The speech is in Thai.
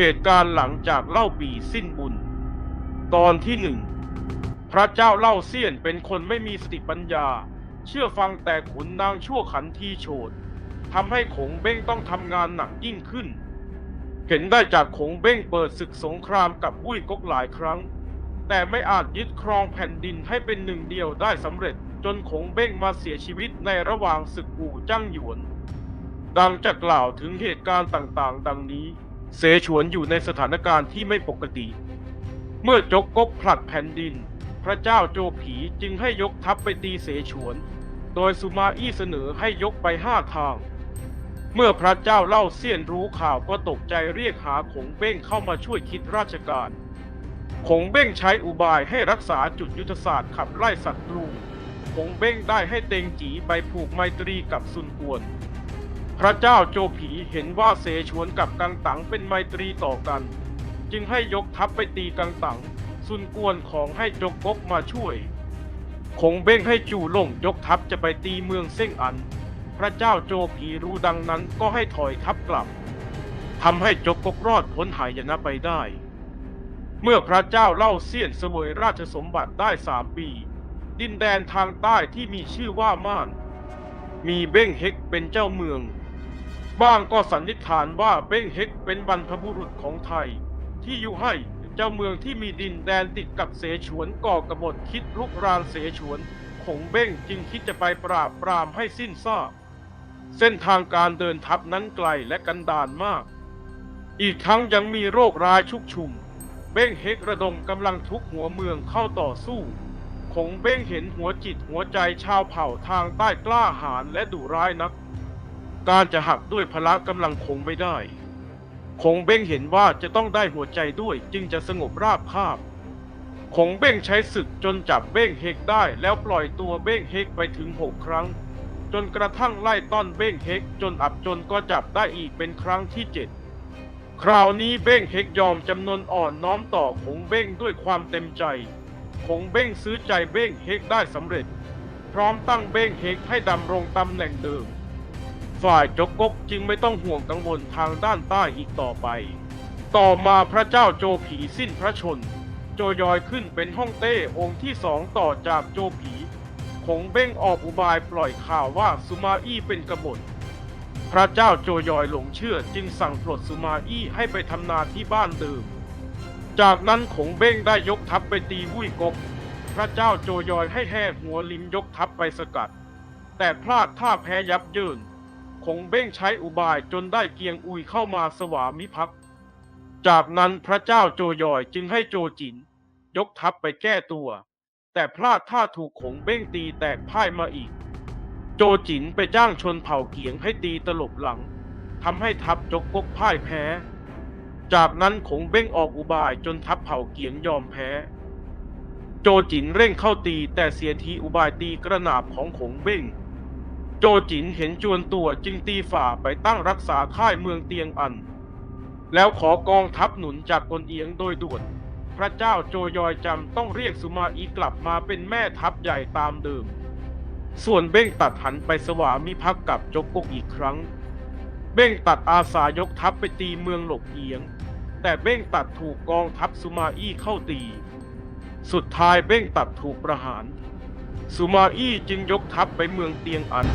เหตุการณ์หลังจากเล่าปีสิ้นบุญ ตอนที่หนึ่งพระเจ้าเล่าเซียนเป็นคนไม่มีสติปัญญา เชื่อฟังแต่ขุนนางชั่วขันทีโฉดทำให้ขงเบ้งต้องทำงานหนักยิ่งขึ้น เห็นได้จากขงเบ้งเปิดศึกสงครามกับบุ้ยกกหลายครั้ง แต่ไม่อาจยึดครองแผ่นดินให้เป็นหนึ่งเดียวได้สำเร็จจนขงเบ้งมาเสียชีวิตในระหว่างศึกอู่จ้างหยวน ดังจะกล่าวถึงเหตุการณ์ต่างๆ ดังนี้ เสฉวนอยู่ในสถานการณ์ที่ไม่ปกติ เมื่อจกกกผลัดแผ่นดิน พระเจ้าโจผีจึงให้ยกทัพไปตีเสฉวน โดยสุมาอี้เสนอให้ยกไปห้าทาง เมื่อพระเจ้าเล่าเซียนรู้ข่าวก็ตกใจเรียกหาขงเบ้งเข้ามาช่วยคิดราชการขงเบ้งใช้อุบายให้รักษาจุดยุทธศาสตร์ขับไล่ศัตรูคงเบ้งได้ให้เตงจีไปผูกไมตรีกับซุนกวน พระเจ้าโจผีเห็นว่าเสฉวนกับกังตังเป็นไมตรีต่อกัน จึงให้ยกทัพไปตีกังตังซุนกวนของให้จกกกมาช่วย คงเบ้งให้จู่ล่งยกทัพจะไปตีเมืองเส้งอัน พระเจ้าโจผีรู้ดังนั้นก็ให้ถอยทัพกลับทำให้จกกกรอดพ้นหายนะไปได้ เมื่อพระเจ้าเล่าเซียนเสวยราชสมบัติได้สามปี ดินแดนทางใต้ที่มีชื่อว่าม่าน มีเบ้งเฮกเป็นเจ้าเมือง บ้างก็สันนิษฐานว่าเบ้งเฮกเป็นบรรพบุรุษของไทย ที่อยู่ให้เจ้าเมืองที่มีดินแดนติดกับเสฉวนก่อกบฏคิดลุกรานเสฉวนขงเบ้งจึงคิดจะไปปราบปรามให้สิ้นซากเส้นทางการเดินทัพนั้นไกลและกันดานมาก อีกทั้งยังมีโรคร้ายชุกชุม เบ้งเฮกระดมกำลังทุกหัวเมืองเข้าต่อสู้คงเบ้งเห็นหัวจิตหัวใจชาวเผ่าทางใต้กล้าหาญและดุร้ายนัก การจะหักด้วยพละกำลังคงไม่ได้ คงเบ้งเห็นว่าจะต้องได้หัวใจด้วยจึงจะสงบราบคาบ คงเบ้งใช้ศึกจนจับเบ้งเฮกได้ แล้วปล่อยตัวเบ้งเฮกไปถึงหกครั้ง จนกระทั่งไล่ต้อนเบ้งเฮกจนอับจนก็จับได้อีกเป็นครั้งที่เจ็ดคราวนี้เบ้งเฮกยอมจำนวนอ่อนน้อมต่อคงเบ้งด้วยความเต็มใจ คงเบ้งซื้อใจเบ้งเฮกได้สำเร็จ พร้อมตั้งเบ้งเฮกให้ดำรงตำแหน่งเดิม ฝ่ายจกกกจึงไม่ต้องห่วงกังวลทางด้านใต้อีกต่อไป ต่อมาพระเจ้าโจผีสิ้นพระชน โจยอยขึ้นเป็นฮ่องเต้องค์ที่สองต่อจากโจผีคงเบ้งออกอุบายปล่อยข่าวว่าสุมาอี้เป็นกบฏพระเจ้าโจยอยหลงเชื่อจึงสั่งปลดสุมาอี้ให้ไปทำนาที่บ้านเดิม จากนั้นขงเบ้งได้ยกทัพไปตีวุ้ยกก พระเจ้าโจยอยให้แห่หัวลิมยกทัพไปสกัด แต่พลาดท่าแพ้ยับเยิน คงเบ้งใช้อุบายจนได้เกียงอุยเข้ามาสวามิภักดิ์จากนั้นพระเจ้าโจยอยจึงให้โจจิน ยกทัพไปแก้ตัว แต่พลาดท่าถูกขงเบ้งตีแตกพ่ายมาอีก โจจินไปจ้างชนเผ่าเกียงให้ตีตลบหลังทำให้ทัพจกกกพ่ายแพ้ จากนั้นขงเบ้งออกอุบายจนทัพเผ่าเกียงยอมแพ้ โจจินเร่งเข้าตีแต่เสียทีอุบายตีกระนาบของขงเบ้ง โจจินเห็นจวนตัวจึงตีฝ่าไปตั้งรักษาค่ายเมืองเตียงอัน แล้วขอกองทัพหนุนจากกนเอียงโดยด่วน พระเจ้าโจยอยจำต้องเรียกสุมาอีกลับมาเป็นแม่ทัพใหญ่ตามเดิม ส่วนเบ้งตัดหันไปสวามิภักดิ์กับจกกกอีกครั้ง เบ้งตัดอาสายกทัพไปตีเมืองหลบเอียง แต่เบ้งตัดถูกกองทัพสุมาอี้เข้าตี สุดท้ายเบ้งตัดถูกประหาร สุมาอี้จึงยกทัพไปเมืองเตียงอัน